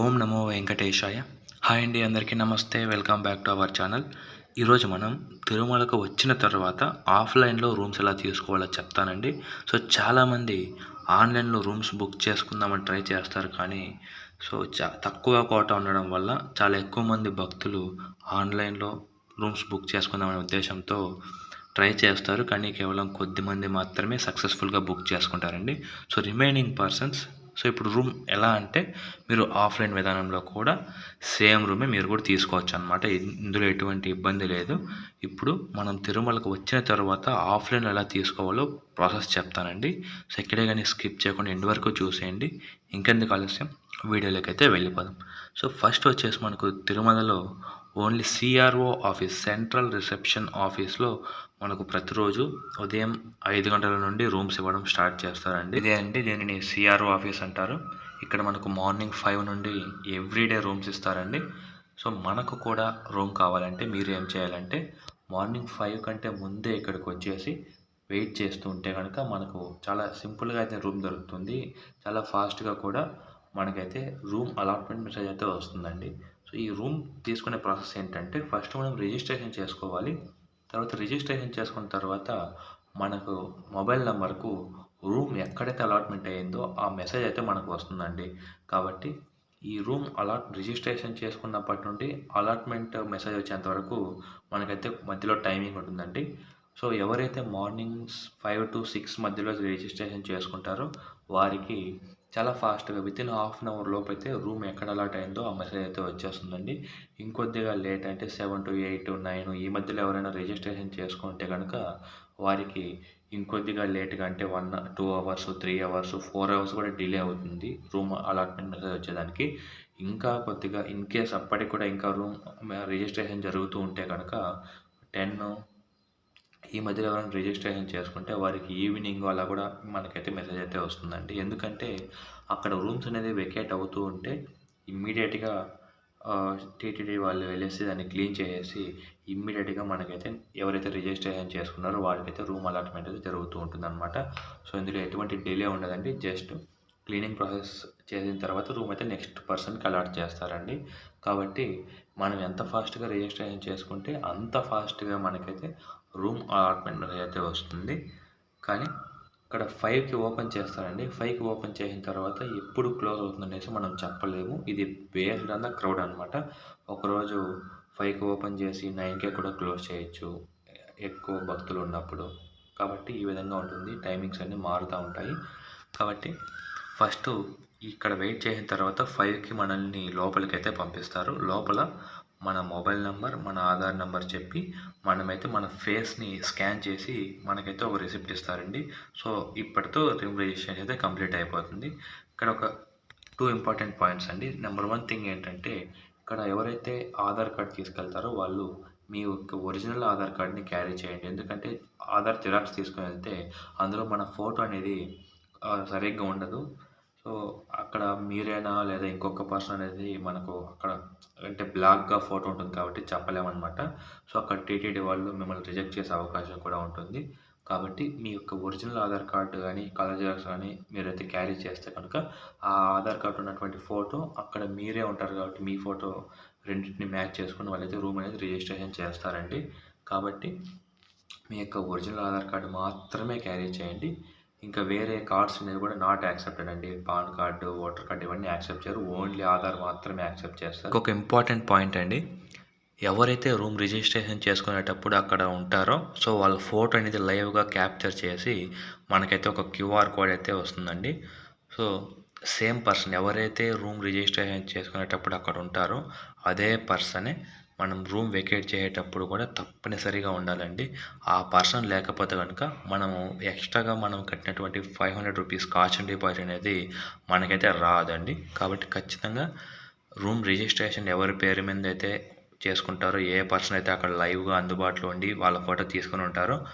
ఓం నమో వెంకటేశాయ. Hi అండి అందరికీ నమస్తే. Welcome back to our channel. ఈరోజు మనం తిరుమలకు వచ్చిన తర్వాత ఆఫ్లైన్లో రూమ్స్ ఎలా తీసుకోవాలో చెప్తానండి. సో చాలామంది ఆన్లైన్లో రూమ్స్ బుక్ చేసుకుందామని ట్రై చేస్తారు కానీ సో చా తక్కువ కోట ఉండడం వల్ల చాలా ఎక్కువ మంది భక్తులు ఆన్లైన్లో రూమ్స్ బుక్ చేసుకుందామనే ఉద్దేశంతో ట్రై చేస్తారు. కానీ కేవలం కొద్ది మంది మాత్రమే సక్సెస్ఫుల్గా బుక్ చేసుకుంటారండి. సో రిమైనింగ్ పర్సన్స్ సో ఇప్పుడు రూమ్ ఎలా అంటే మీరు ఆఫ్లైన్ విధానంలో కూడా సేమ్ రూమే మీరు కూడా తీసుకోవచ్చు అనమాట ఇందులో ఎటువంటి ఇబ్బంది లేదు. ఇప్పుడు మనం తిరుమలకు వచ్చిన తర్వాత ఆఫ్లైన్ ఎలా తీసుకోవాలో ప్రాసెస్ చెప్తానండి. సో ఇక్కడే కానీ స్కిప్ చేయకుండా ఎండ్ వరకు చూసేయండి. ఇంకెందుకు ఆలస్యం? వీడియోలోకి అయితే వెళ్ళిపోదాం. సో ఫస్ట్ వచ్చేసి మనకు తిరుమలలో only CRO office central reception ఆఫీస్లో మనకు ప్రతిరోజు ఉదయం ఐదు గంటల నుండి రూమ్స్ ఇవ్వడం స్టార్ట్ చేస్తారండి. ఇదే అండి దీనిని సిఆర్ఓ ఆఫీస్ అంటారు. ఇక్కడ మనకు మార్నింగ్ ఫైవ్ నుండి ఎవ్రీడే రూమ్స్ ఇస్తారండి. సో మనకు కూడా రూమ్ కావాలంటే మీరు ఏం చేయాలంటే మార్నింగ్ ఫైవ్ కంటే ముందే ఇక్కడికి వచ్చేసి వెయిట్ చేస్తూ ఉంటే కనుక మనకు చాలా సింపుల్గా అయితే రూమ్ దొరుకుతుంది. చాలా ఫాస్ట్గా కూడా మనకైతే రూమ్ అలాట్మెంట్ మెసేజ్ అయితే వస్తుందండి. సో ఈ రూమ్ తీసుకునే ప్రాసెస్ ఏంటంటే ఫస్ట్ మనం రిజిస్ట్రేషన్ చేసుకోవాలి. తర్వాత రిజిస్ట్రేషన్ చేసుకున్న తర్వాత మనకు మొబైల్ నెంబర్కు రూమ్ ఎక్కడైతే అలాట్మెంట్ అయ్యిందో ఆ మెసేజ్ అయితే మనకు వస్తుందండి. కాబట్టి ఈ రూమ్ అలాట్ రిజిస్ట్రేషన్ చేసుకున్నప్పటి నుండి అలాట్మెంట్ మెసేజ్ వచ్చేంత వరకు మనకైతే మధ్యలో టైమింగ్ ఉంటుందండి. సో ఎవరైతే మార్నింగ్స్ ఫైవ్ టు సిక్స్ మధ్యలో రిజిస్ట్రేషన్ చేసుకుంటారో వారికి చాలా ఫాస్ట్గా within half an hour లోపు అయితే రూమ్ ఎక్కడ అలాట్ అయిందో ఆ మెసేజ్ అయితే వచ్చేస్తుందండి. ఇంకొద్దిగా లేట్ అంటే సెవెన్ టు ఎయిట్ నైన్ ఈ మధ్యలో ఎవరైనా రిజిస్ట్రేషన్ చేసుకుంటే కనుక వారికి ఇంకొద్దిగా లేట్గా అంటే one two hours three hours four hours కూడా డిలే అవుతుంది రూమ్ అలాట్మెంట్ మెసేజ్ వచ్చేదానికి. ఇంకా కొద్దిగా ఇన్ కేస్ అప్పటికి కూడా ఇంకా రూమ్ రిజిస్ట్రేషన్ జరుగుతూ ఉంటే కనుక టెన్ ఈ మధ్యలో ఎవరైనా రిజిస్ట్రేషన్ చేసుకుంటే వారికి ఈవినింగ్ అలా కూడా మనకైతే మెసేజ్ అయితే వస్తుందండి. ఎందుకంటే అక్కడ రూమ్స్ అనేది వెకేట్ అవుతూ ఉంటే ఇమ్మీడియట్గా టీటీడీ వాళ్ళు వెళ్ళేసి దాన్ని క్లీన్ చేసేసి ఇమ్మీడియట్గా మనకైతే ఎవరైతే రిజిస్ట్రేషన్ చేసుకున్నారో వాళ్ళకైతే రూమ్ అలాట్మెంట్ అయితే జరుగుతూ ఉంటుందన్నమాట. సో ఇందులో ఎటువంటి డిలే ఉండదండి. జస్ట్ క్లీనింగ్ ప్రాసెస్ చేసిన తర్వాత రూమ్ అయితే నెక్స్ట్ పర్సన్కి అలాట్ చేస్తారండి. కాబట్టి మనం ఎంత ఫాస్ట్గా రిజిస్ట్రేషన్ చేసుకుంటే అంత ఫాస్ట్గా మనకైతే రూమ్ అలాట్మెంట్ అయితే వస్తుంది. కానీ ఇక్కడ ఫైవ్కి ఓపెన్ చేస్తారండి. ఫైవ్కి ఓపెన్ చేసిన తర్వాత ఎప్పుడు క్లోజ్ అవుతుంది అనేసి మనం చెప్పలేము. ఇది బేస్డ్ అన్న క్రౌడ్ అనమాట ఒకరోజు ఫైవ్కి ఓపెన్ చేసి నైన్కే కూడా క్లోజ్ చేయొచ్చు. ఎక్కువ భక్తులు ఉన్నప్పుడు. కాబట్టి ఈ విధంగా ఉంటుంది. టైమింగ్స్ అన్నీ మారుతూ ఉంటాయి. కాబట్టి ఫస్ట్ ఇక్కడ వెయిట్ చేసిన తర్వాత ఫైవ్కి మనల్ని లోపలికి అయితే పంపిస్తారు. లోపల మన మొబైల్ నెంబర్ మన ఆధార్ నెంబర్ చెప్పి మనమైతే మన ఫేస్ని స్కాన్ చేసి మనకైతే ఒక రిసిప్ట్ ఇస్తారండి. సో ఇప్పటితో రిమ్ రిజిస్ట్రేషన్ అయితే కంప్లీట్ అయిపోతుంది. ఇక్కడ ఒక టూ ఇంపార్టెంట్ పాయింట్స్ అండి. నెంబర్ వన్ థింగ్ ఏంటంటే ఇక్కడ ఎవరైతే ఆధార్ కార్డ్ తీసుకెళ్తారో వాళ్ళు మీ యొక్క ఒరిజినల్ ఆధార్ కార్డ్ని క్యారీ చేయండి. ఎందుకంటే ఆధార్ జిరాక్స్ తీసుకుని వెళ్తే అందులో మన ఫోటో అనేది సరిగ్గా ఉండదు. సో అక్కడ మీరేనా లేదా ఇంకొక పర్సన్ అనేది మనకు అక్కడ అంటే బ్లాక్గా ఫోటో ఉంటుంది కాబట్టి చెప్పలేమన్నమాట. సో అక్కడ టీటీడీ వాళ్ళు మిమ్మల్ని రిజెక్ట్ చేసే అవకాశం కూడా ఉంటుంది. కాబట్టి మీ యొక్క ఒరిజినల్ ఆధార్ కార్డు కానీ కలర్ జిరాక్స్ కానీ మీరైతే క్యారీ చేస్తే కనుక ఆ ఆధార్ కార్డు ఉన్నటువంటి ఫోటో అక్కడ మీరే ఉంటారు కాబట్టి మీ ఫోటో రెండింటిని మ్యాచ్ చేసుకుని వాళ్ళైతే రూమ్ అనేది రిజిస్ట్రేషన్ చేస్తారండి. కాబట్టి మీ యొక్క ఒరిజినల్ ఆధార్ కార్డు మాత్రమే క్యారీ చేయండి. ఇంకా వేరే కార్డ్స్ అనేవి కూడా నాట్ యాక్సెప్టెడ్ అండి. పాన్ కార్డు ఓటర్ కార్డు ఇవన్నీ యాక్సెప్ట్ చేయరు. ఓన్లీ ఆధార్ మాత్రమే యాక్సెప్ట్ చేస్తారు. ఒక ఇంపార్టెంట్ పాయింట్ అండి. ఎవరైతే రూమ్ రిజిస్ట్రేషన్ చేసుకునేటప్పుడు అక్కడ ఉంటారో సో వాళ్ళ ఫోటో అనేది లైవ్గా క్యాప్చర్ చేసి మనకైతే ఒక క్యూఆర్ కోడ్ అయితే వస్తుందండి. సో సేమ్ పర్సన్ ఎవరైతే రూమ్ రిజిస్ట్రేషన్ చేసుకునేటప్పుడు అక్కడ ఉంటారో అదే పర్సనే మనం రూమ్ వెకేట్ చేసేటప్పుడు కూడా తప్పనిసరిగా ఉండాలండి. ఆ పర్సన్ లేకపోతే కనుక మనము ఎక్స్ట్రాగా మనం కట్టినటువంటి five hundred rupees caution deposit అనేది మనకైతే రాదండి. కాబట్టి ఖచ్చితంగా రూమ్ రిజిస్ట్రేషన్ ఎవరి పేరు మీద అయితే చేసుకుంటారో ఏ పర్సన్ అయితే అక్కడ లైవ్గా అందుబాటులో ఉండి వాళ్ళ ఫోటో తీసుకొని ఉంటారో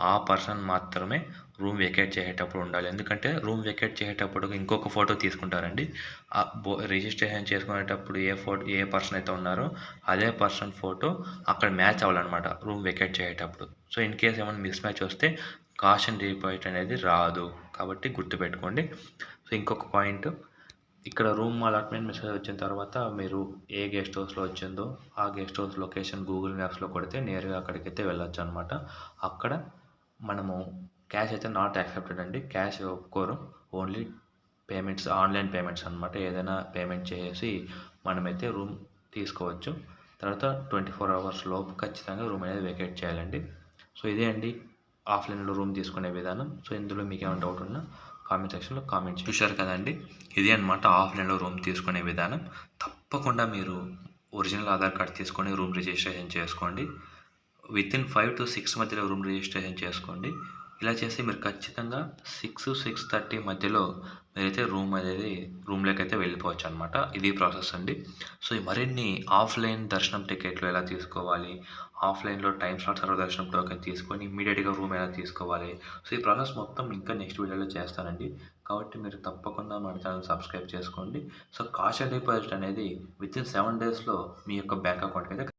ఆ పర్సన్ మాత్రమే రూమ్ వెకేట్ చేసేటప్పుడు ఉండాలి. ఎందుకంటే రూమ్ వెకేట్ చేసేటప్పుడు ఇంకొక ఫోటో తీసుకుంటారండి. ఆ బో రిజిస్ట్రేషన్ చేసుకునేటప్పుడు ఏ ఫోటో ఏ పర్సన్ అయితే ఉన్నారో అదే పర్సన్ ఫోటో అక్కడ మ్యాచ్ అవ్వాలన్నమాట రూమ్ వెకేట్ చేసేటప్పుడు. సో ఇన్ కేస్ ఏమైనా మిస్ మ్యాచ్ వస్తే కాషన్ డిపాజిట్ అనేది రాదు కాబట్టి గుర్తుపెట్టుకోండి. సో ఇంకొక పాయింట్. ఇక్కడ రూమ్ అలాట్మెంట్ మెసేజ్ వచ్చిన తర్వాత మీరు ఏ గెస్ట్ హౌస్లో వచ్చిందో ఆ గెస్ట్ హౌస్ లొకేషన్ గూగుల్ మ్యాప్స్లో కొడితే నేరుగా అక్కడికైతే వెళ్ళొచ్చు అనమాట అక్కడ మనము క్యాష్ అయితే నాట్ యాక్సెప్టెడ్ అండి. క్యాష్ ఒప్పుకోరు. ఓన్లీ పేమెంట్స్ ఆన్లైన్ పేమెంట్స్ అనమాట ఏదైనా పేమెంట్ చేసి మనమైతే రూమ్ తీసుకోవచ్చు. తర్వాత ట్వంటీ ఫోర్ అవర్స్ లోపు ఖచ్చితంగా రూమ్ అనేది వేకేట్ చేయాలండి. సో ఇదే అండి ఆఫ్లైన్లో రూమ్ తీసుకునే విధానం. సో ఇందులో మీకు ఏమైనా డౌట్ ఉన్నా కామెంట్ సెక్షన్లో కామెంట్ చూశారు కదండి? ఇదే అనమాట ఆఫ్లైన్లో రూమ్ తీసుకునే విధానం. తప్పకుండా మీరు ఒరిజినల్ ఆధార్ కార్డ్ తీసుకొని రూమ్ రిజిస్ట్రేషన్ చేసుకోండి. Within five to six మధ్యలో రూమ్ రిజిస్ట్రేషన్ చేసుకోండి. ఇలా చేస్తే మీరు ఖచ్చితంగా సిక్స్ సిక్స్ థర్టీ మధ్యలో మీరైతే రూమ్ అనేది రూమ్లోకి అయితే వెళ్ళిపోవచ్చు అనమాట ఇది ప్రాసెస్ అండి. సో ఈ మరిన్ని ఆఫ్లైన్ దర్శనం టికెట్లు ఎలా తీసుకోవాలి? ఆఫ్లైన్లో టైం స్లాట్ సర్వ దర్శనం టోకెన్ తీసుకొని ఇమీడియట్గా రూమ్ ఎలా తీసుకోవాలి? సో ఈ ప్రాసెస్ మొత్తం ఇంకా నెక్స్ట్ వీడియోలో చేస్తానండి. కాబట్టి మీరు తప్పకుండా మన ఛానల్ సబ్స్క్రైబ్ చేసుకోండి. సో కాష్ డిపాజిట్ అనేది విత్ ఇన్ సెవెన్ డేస్లో మీ యొక్క బ్యాంక్ అకౌంట్కి అయితే